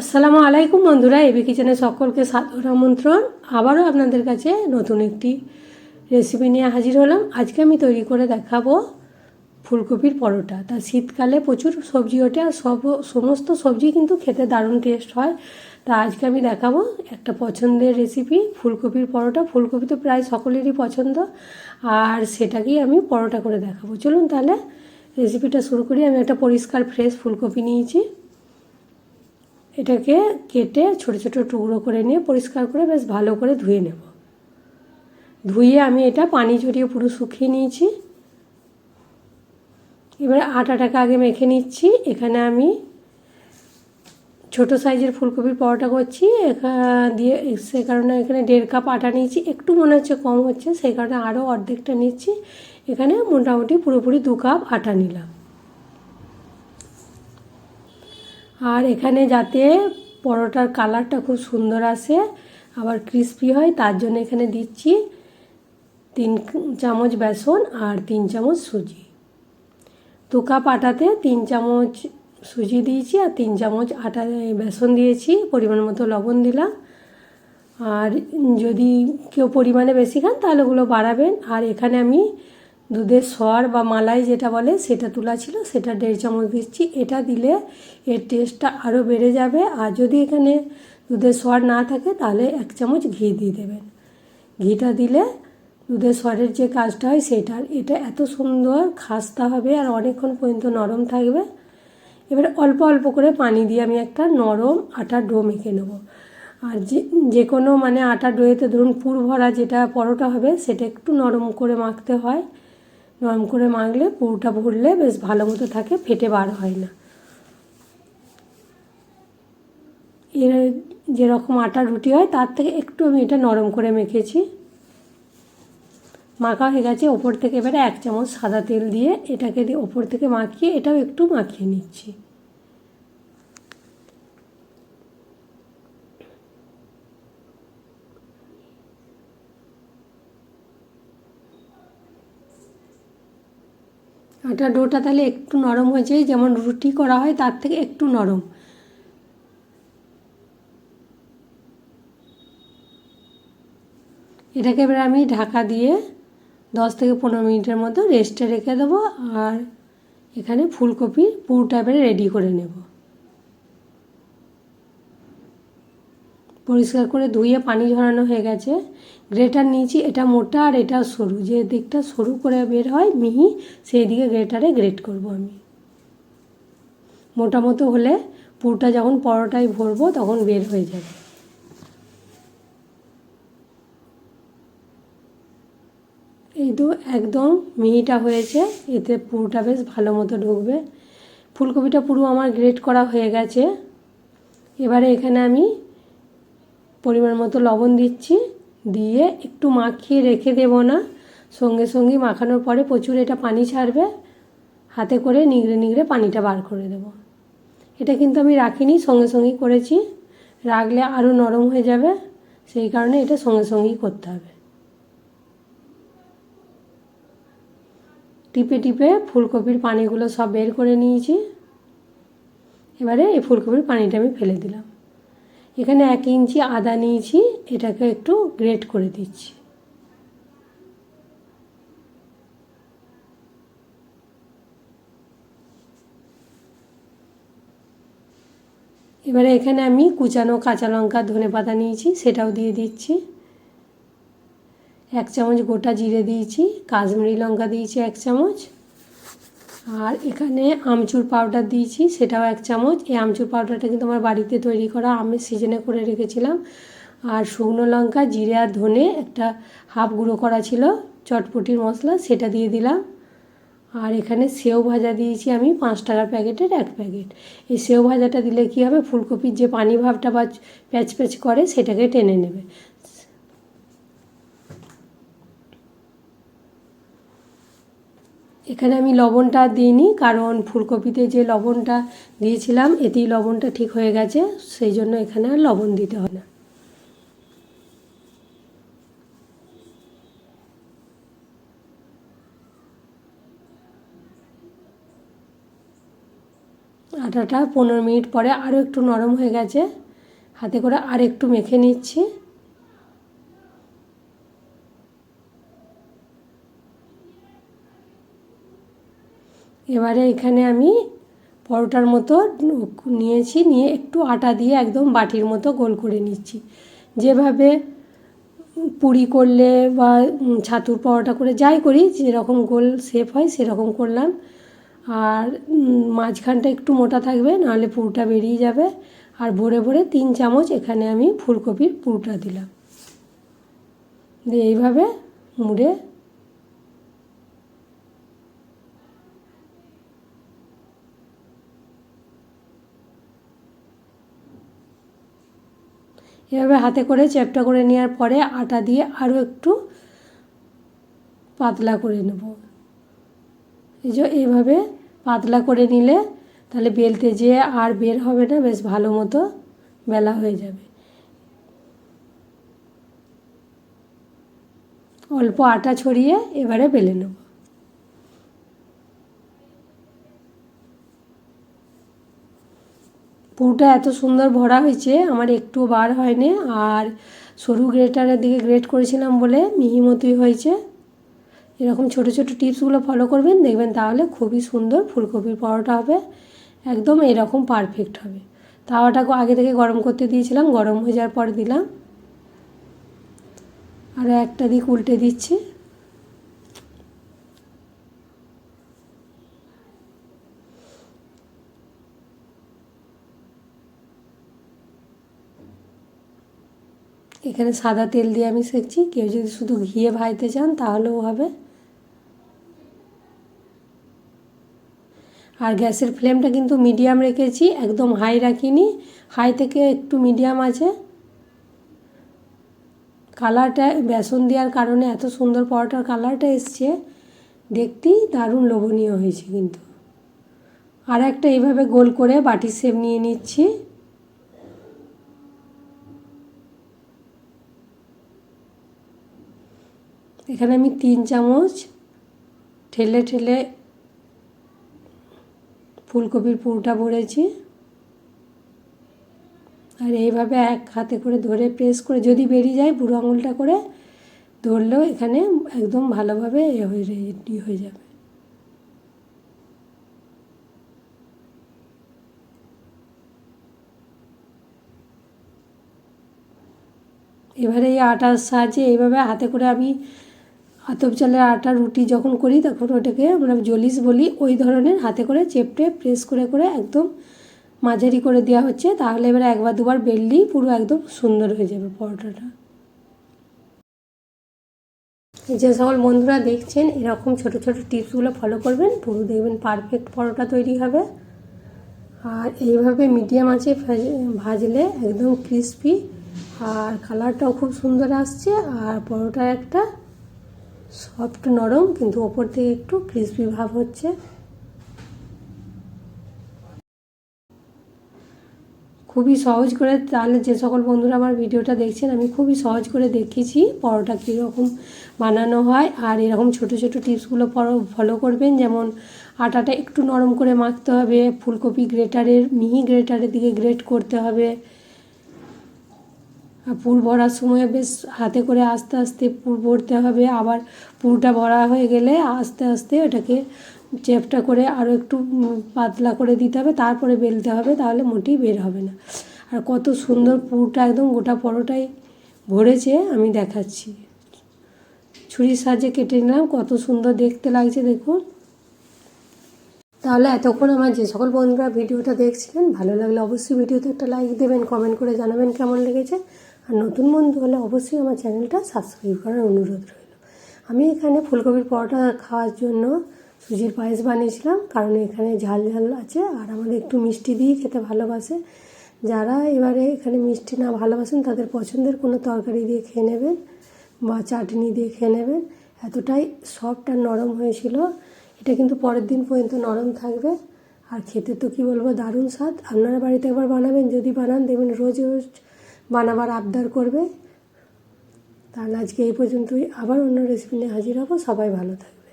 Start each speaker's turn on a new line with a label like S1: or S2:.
S1: আসসালামু আলাইকুম বন্ধুরা এবি কিচেনে সকলকে সাদর আমন্ত্রণ। আবারও আপনাদের কাছে নতুন একটি রেসিপি নিয়ে হাজির হলাম। আজকে আমি তৈরি করে দেখাবো ফুলকপির পরোটা। তা শীতকালে প্রচুর সবজি ওঠে আর সব, সমস্ত সবজি কিন্তু খেতে দারুণ টেস্ট হয়। তা আজকে আমি দেখাবো একটা পছন্দের রেসিপি ফুলকপির পরোটা। ফুলকপি তো প্রায় সকলেরই পছন্দ। আর সেটাকেই আমি পরোটা করে দেখাবো। চলুন তাহলে রেসিপিটা শুরু করি। আমি একটা পরিষ্কার ফ্রেশ ফুলকপি নিয়েছি। এটাকে কেটে ছোট ছোট টুকরো করে নিয়ে পরিষ্কার করে বেশ ভালো করে ধুয়ে নেব। ধুয়ে আমি এটা পানি ঝরিয়ে পুরো শুকিয়ে নিয়েছি। এবার আটাটাকে আগে মেখে নিচ্ছি। এখানে আমি ছোট সাইজের ফুলকপির পরোটা করছি। দিয়ে সে কারণে এখানে দেড় কাপ আটা নিয়েছি। একটু মনে হচ্ছে কম হচ্ছে সেই কারণে আরও অর্ধেকটা নিচ্ছি। এখানে মোটামুটি পুরোপুরি দু কাপ আটা নিলাম। আর এখানে যাতে পরোটার কালারটা খুব সুন্দর আসে, আবার ক্রিস্পি হয়, তার জন্য এখানে দিচ্ছি তিন চামচ বেসন আর তিন চামচ সুজি। দু কাপ আটাতে তিন চামচ সুজি দিয়েছি আর তিন চামচ আটা বেসন দিয়েছি, পরিমাণ মতো লবণ দিলাম। আর যদি কেউ পরিমাণে বেশি খান তাহলে ওগুলো বাড়াবেন। আর এখানে আমি দুধের সর বা মালাই যেটা বলে, সেটা তোলা ছিল, সেটা দেড় চামচ দিচ্ছি। এটা দিলে এর টেস্টটা আরও বেড়ে যাবে। আর যদি এখানে দুধের সর না থাকে, তাহলে এক চামচ ঘি দিয়ে দেবেন। ঘিটা দিলে দুধের সরের যে কাজটা হয় সেটার এটা এত সুন্দর খাস্তা হবে আর অনেকক্ষণ পর্যন্ত নরম থাকবে। এবার অল্প অল্প করে পানি দিয়ে আমি একটা নরম আটার ডো মেখে নেব। আর যে যে কোনো মানে আটা ডোয়েতে ধরুন পুর ভরা যেটা পরোটা হবে, সেটা একটু নরম করে মাখতে হয়। নরম করে মাখলে পুরোটা ভরলে বেশ ভালো মতো থাকে, ফেটে বার হয় না। এর যেরকম আটা রুটি হয়, তার থেকে একটু আমি এটা নরম করে মেখেছি। মাখা হয়ে গেছে, ওপর থেকে এবারে এক চামচ সাদা তেল দিয়ে এটাকে দিয়ে ওপর থেকে মাখিয়ে এটাও একটু মাখিয়ে নিচ্ছি। আটা ডোটা তাহলে একটু নরম হয়েছে যেমন রুটি করা হয় তার থেকে একটু নরম। এটাকে এবার আমি ঢাকা দিয়ে দশ থেকে পনেরো মিনিটের মতো রেস্টে রেখে দেবো, আর এখানে ফুলকপির পুরোটা এবারে রেডি করে নেব। পরিষ্কার করে ধুয়ে পানি ঝরানো হয়ে গেছে। গ্রেটার নিয়েছি, এটা মোটা আর এটা সরু। যে দিকটা সরু করে বের হয়, মিহি, সেই দিকে গ্রেটারে গ্রেট করব আমি। মোটা মতো হলে পুরোটা যখন পরোটায় ভরবো, তখন বের হয়ে যাবে। এই তো একদম মিহিটা হয়েছে, এতে পুরোটা বেশ ভালো মতো ঢুকবে। ফুলকপিটা পুরো আমার গ্রেট করা হয়ে গেছে। এবারে এখানে আমি পরিমাণ মতো লবণ দিচ্ছি। দিয়ে একটু মাখিয়ে রেখে দেব না। সঙ্গে সঙ্গে মাখানোর পরে প্রচুর এটা পানি ছাড়বে। হাতে করে নিগড়ে নিগড়ে পানিটা বার করে দেব। এটা কিন্তু আমি রাখিনি, সঙ্গে সঙ্গেই করেছি। রাখলে আরও নরম হয়ে যাবে। সেই কারণে এটা সঙ্গে সঙ্গেই করতে হবে। টিপে টিপে ফুলকপির পানিগুলো সব বের করে নিয়েছি। এবারে এই ফুলকপির পানিটা আমি ফেলে দিলাম। এখানে এক ইঞ্চি আদা নিয়েছি, এটাকে একটু গ্রেট করে দিচ্ছি। এবারে এখানে আমি কুচানো কাঁচা লঙ্কা, ধনে পাতা নিয়েছি, সেটাও দিয়ে দিচ্ছি। এক চামচ গোটা জিরে দিয়েছি, কাশ্মীরি লঙ্কা দিয়েছি এক চামচ। আর এখানে আমচুর পাউডার দিয়েছি, সেটাও এক চামচ। এই আমচুর পাউডারটা কিন্তু আমার বাড়িতে তৈরি করা আমের সিজনে করে রেখেছিলাম। আর শুকনো লঙ্কা, জিরে আর ধনে একটা হাফ গুঁড়ো করা ছিল, চটপটির মশলা, সেটা দিয়ে দিলাম। আর এখানে সেও ভাজা দিয়েছি আমি, পাঁচ টাকার প্যাকেটের এক প্যাকেট। এই সেও ভাজাটা দিলে কী হবে, ফুলকপির যে পানি ভাবটা বা প্যাচ প্যাচ করে, সেটাকে টেনে নেবে। এখানে আমি লবণটা দিইনি, কারণ ফুলকপিতে যে লবণটা দিয়েছিলাম, এতেই লবণটা ঠিক হয়ে গেছে, সেই জন্য এখানে আর লবণ দিতে হয় না। আটাটা পনেরো মিনিট পরে আরও একটু নরম হয়ে গেছে, হাতে করে আর একটু মেখে নিচ্ছি। এবারে এখানে আমি পরোটার মতো নিয়েছি, নিয়ে একটু আটা দিয়ে একদম বাটির মতো গোল করে নিচ্ছি। যেভাবে পুরি করলে বা ছাতুর পরোটা করে যাই করি, যেরকম গোল শেপ হয় সেরকম করলাম। আর মাঝখানটা একটু মোটা থাকবে, নাহলে পুরোটা বেরিয়ে যাবে। আর ভরে ভরে তিন চামচ এখানে আমি ফুলকপির পুরোটা দিলাম। দিয়ে এইভাবে মুড়ে এভাবে হাতে করে চ্যাপটা করে নেওয়ার পরে আটা দিয়ে আরও একটু পাতলা করে নেব। এই যে এইভাবে পাতলা করে নিলে তাহলে বেলতে যেয়ে আর বের হবে না, বেশ ভালো মতো বেলা হয়ে যাবে। অল্প আটা ছড়িয়ে এবারে বেলে নেব। পুরোটা এত সুন্দর ভরা হয়েছে, আমার একটু বার হয়নি। আর সরু গ্রেটারের দিকে গ্রেট করেছিলাম বলে মিহি মতোই হয়েছে। এরকম ছোট ছোট টিপসগুলো ফলো করবেন, দেখবেন তাহলে খুবই সুন্দর ফুলকপির পরোটা হবে। একদম এরকম পারফেক্ট হবে। তাওয়াটা আগে থেকে গরম করতে দিয়েছিলাম, গরম হয়ে যাওয়ার পর দিলাম। আর একটা দিক উল্টে দিচ্ছি। এখানে সাদা তেল দিয়ে আমি সেকছি। কেউ যদি শুধু ঘিয়ে ভাজতে চান, তাহলেও হবে। আর গ্যাসের ফ্লেমটা কিন্তু মিডিয়াম রেখেছি, একদম হাই রাখিনি। হাই থেকে একটু মিডিয়াম আছে। কালারটা, বেসন দেওয়ার কারণে এত সুন্দর পরোটার কালারটা এসছে। দেখতেই দারুণ লোভনীয় হয়েছে কিন্তু। আর একটা এইভাবে গোল করে বাটির শেপ নিয়ে নিচ্ছি। এখানে আমি তিন চামচ ঠেলে ঠেলে ফুলকপির পুরোটা ভরেছি। আর এইভাবে এক হাতে করে ধরে প্রেস করে যদি বেরিয়ে যায় বুড়ো আঙুলটা করে ধরলেও এখানে একদম ভালোভাবে এ হয়ে রেডি হয়ে যাবে। এবারে এই আটার সাহায্যে এইভাবে হাতে করে আমি আতপ চালের আটা রুটি যখন করি, তখন ওটাকে আমরা জলিস বলি। ওই ধরনের হাতে করে চেপটে প্রেস করে করে একদম মাঝারি করে দেওয়া হচ্ছে। তাহলে এবারে একবার দুবার বেললেই পুরো একদম সুন্দর হয়ে যাবে পরোটাটা। যে সকল বন্ধুরা দেখছেন, এরকম ছোট ছোট টিপসগুলো ফলো করবেন, পুরো দেখবেন পারফেক্ট পরোটা তৈরি হবে। আর এইভাবে মিডিয়াম আছে ভাজলে একদম ক্রিস্পি আর কালারটাও খুব সুন্দর আসছে। আর পরোটা একটা সফট নরম, কিন্তু ওপর থেকে একটু ক্রিসপি ভাব হচ্ছে। খুবই সহজ করে তাহলে যে সকল বন্ধুরা আমার ভিডিওটা দেখছেন, আমি খুবই সহজ করে দেখিয়েছি পরোটা কীরকম বানানো হয় আর এরকম ছোট ছোট টিপসগুলো ফলো করবেন। যেমন আটাটা একটু নরম করে মাখতে হবে, ফুলকপি গ্রেটারের, মিহি গ্রেটারের দিকে গ্রেট করতে হবে। পুর ভরার সময় বেশ হাতে করে আস্তে আস্তে পুর ভরতে হবে। আবার পুরটা ভরা হয়ে গেলে আস্তে আস্তে ওটাকে চেপটা করে আরও একটু পাতলা করে দিতে হবে। তারপরে বেলতে হবে, তাহলে মোটেই বের হবে না। আর কত সুন্দর পুরটা একদম গোটা পরোটাই ভরেছে, আমি দেখাচ্ছি। ছুরির সাহায্যে কেটে নিলাম, কত সুন্দর দেখতে লাগছে, দেখুন। তাহলে এতক্ষণ আমার যে সকল বন্ধুরা ভিডিওটা দেখছিলেন, ভালো লাগলে অবশ্যই ভিডিওতে একটা লাইক দেবেন, কমেন্ট করে জানাবেন কেমন লেগেছে। আর নতুন বন্ধু হলে অবশ্যই আমার চ্যানেলটা সাবস্ক্রাইব করার অনুরোধ রইল। আমি এখানে ফুলকপির পরোটা খাওয়ার জন্য সুজির পায়েস বানিয়েছিলাম, কারণ এখানে ঝাল ঝাল আছে আর আমাদের একটু মিষ্টি দিয়েই খেতে ভালোবাসে। যারা এবারে এখানে মিষ্টি না ভালোবাসেন, তাদের পছন্দের কোনো তরকারি দিয়ে খেয়ে নেবেন বা চাটনি দিয়ে খেয়ে নেবেন। এতটাই সফট আর নরম হয়েছিল। এটা কিন্তু পরের দিন পর্যন্ত নরম থাকবে। আর খেতে তো কী বলব, দারুণ স্বাদ। আপনারা বাড়িতে একবার বানাবেন, যদি বানান দেখবেন রোজ রোজ বানাবার আবদার করবে। তাহলে আজকে এই পর্যন্তই। আবার অন্য রেসিপি নিয়ে হাজির হব। সবাই ভালো থাকবে।